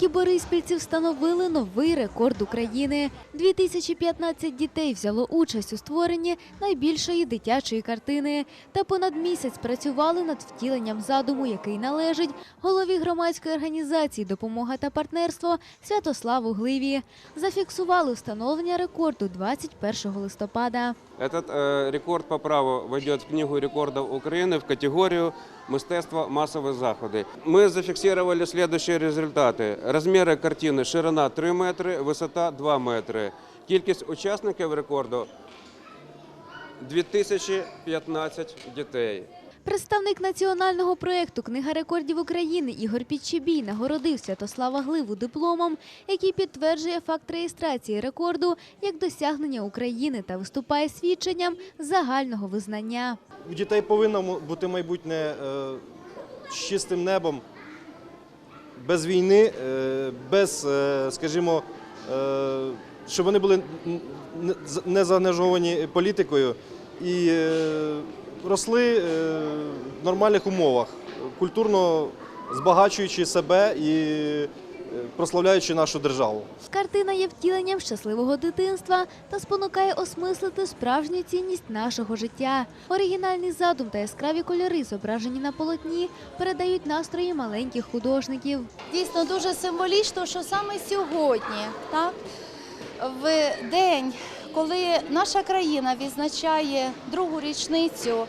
Маленькі бориспільці встановили новий рекорд України. 2015 дітей взяло участь у створенні найбільшої дитячої картини та понад місяць працювали над втіленням задуму, який належить голові громадської організації Допомога та партнерство Святославу Гливі. Зафіксували встановлення рекорду 21 листопада. Этот э, рекорд по праву войдет в Книгу рекордов Украины в категорию «Мистецтво массовые заходы». Мы зафиксировали следующие результаты. Размеры картины – ширина 3 метри, висота 2 метри. Кількість учасників рекорду – 2015 дітей. Представник національного проєкту Книга рекордів України Ігор Підчебій нагородив Святослава Гливу дипломом, який підтверджує факт реєстрації рекорду як досягнення України та виступає свідченням загального визнання. У дітей повинно бути майбутнє е, з чистим небом, без війни, е, без, е, скажімо, е, щоб вони були не заангажовані політикою. І росли в нормальних умовах, культурно збагачуючи себе і прославляючи нашу державу. Картина є втіленням щасливого дитинства та спонукає осмислити справжню цінність нашого життя. Оригінальний задум та яскраві кольори, зображені на полотні, передають настрої маленьких художників. Дійсно дуже символічно, що саме сьогодні, так, в день, коли наша країна відзначає другу річницю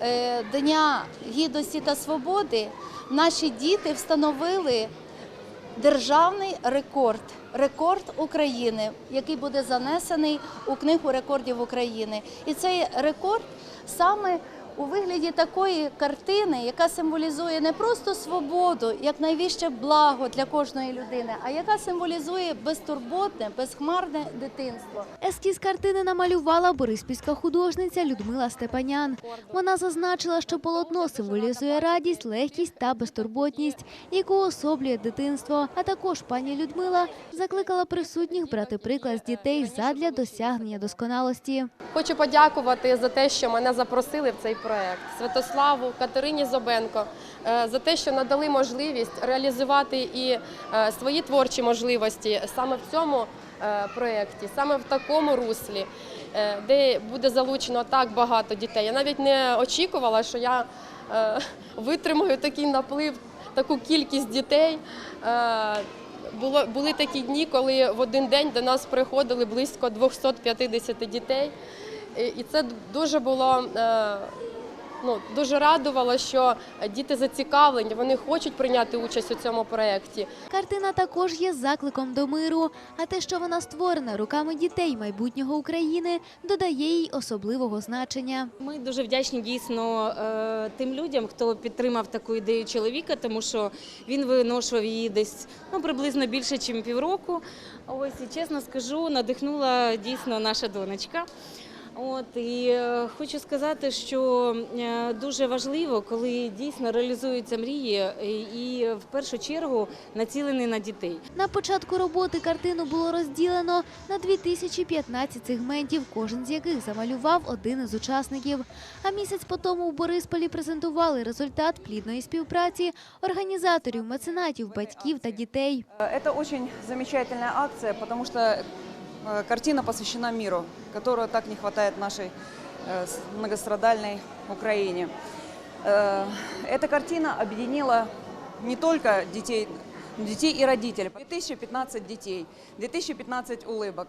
е, Дня Гідності та Свободи, наші діти встановили державний рекорд, рекорд України, який буде занесений у книгу рекордів України. І цей рекорд саме у вигляді такої картини, яка символізує не просто свободу, як найвище благо для кожної людини, а яка символізує безтурботне, безхмарне дитинство. Ескіз картини намалювала бориспільська художниця Людмила Степанян. Вона зазначила, що полотно символізує радість, легкість та безтурботність, яку особлює дитинство. А також пані Людмила закликала присутніх брати приклад з дітей задля досягнення досконалості. Хочу подякувати за те, що мене запросили в цей проект Святославу, Катерині Зобенко е, за те, що надали можливість реалізувати і е, свої творчі можливості саме в цьому е, проєкті, саме в такому руслі, де буде залучено так багато дітей. Я навіть не очікувала, що я витримаю такий наплив, таку кількість дітей. Були такі дні, коли в один день до нас приходили близько 250 дітей. І- це дуже було ну, дуже радувало, що діти зацікавлені, вони хочуть прийняти участь у цьому проєкті. Картина також є закликом до миру, а те, що вона створена руками дітей майбутнього України, додає їй особливого значення. Ми дуже вдячні дійсно е, тим людям, хто підтримав таку ідею чоловіка, тому що він виношував її десь ну, приблизно більше, ніж півроку. Ось і чесно скажу, надихнула дійсно наша донечка. От і е, хочу сказати, що е, дуже важливо, коли дійсно реалізуються мрії, і, і в першу чергу націлені на дітей. На початку роботи картину було розділено на 2015 сегментів, кожен з яких замалював один із учасників. А місяць по тому у Борисполі презентували результат плідної співпраці організаторів, меценатів, батьків та дітей. Это очень замечательная акция, потому что э, картина посвящена миру, которого так не хватает нашей э, многострадальной Украине. Э, Эта картина объединила не только детей, детей и родителей. 2015 детей, 2015 улыбок.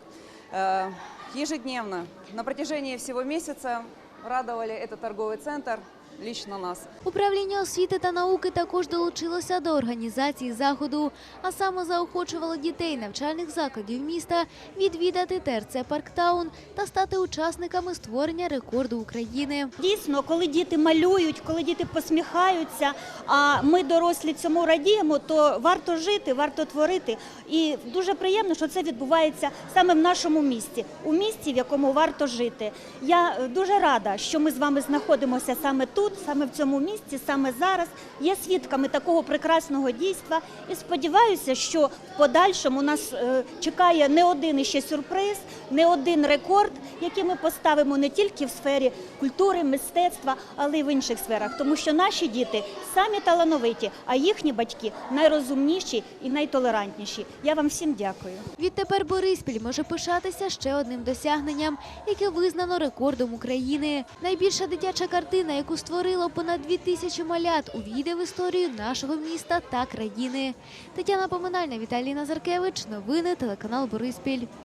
Э, Ежедневно, на протяжении всего месяца радовали этот торговый центр, лично нас. Управління освіти та науки також долучилося до організації заходу, а саме заохочувало дітей навчальних закладів міста відвідати ТРЦ Парктаун та стати учасниками створення рекорду України. Дійсно, коли діти малюють, коли діти посміхаються, а ми дорослі цьому радіємо, то варто жити, варто творити. І дуже приємно, що це відбувається саме в нашому місті, у місті, в якому варто жити. Я е, дуже рада, що ми з вами знаходимося саме тут, тут, саме в цьому місці, саме зараз є свідками такого прекрасного дійства. І сподіваюся, що в подальшому нас е, чекає не один іще сюрприз, не один рекорд, який ми поставимо не тільки в сфері культури, мистецтва, але й в інших сферах. Тому що наші діти самі талановиті, а їхні батьки найрозумніші і найтолерантніші. Я вам всім дякую. Відтепер Бориспіль може пишатися ще одним досягненням, яке визнано рекордом України. Найбільша дитяча картина, яку створило понад дві тисячі малят, увійде в історію нашого міста та країни. Тетяна Поминальна, Віталій Назаркевич. Новини телеканал Бориспіль.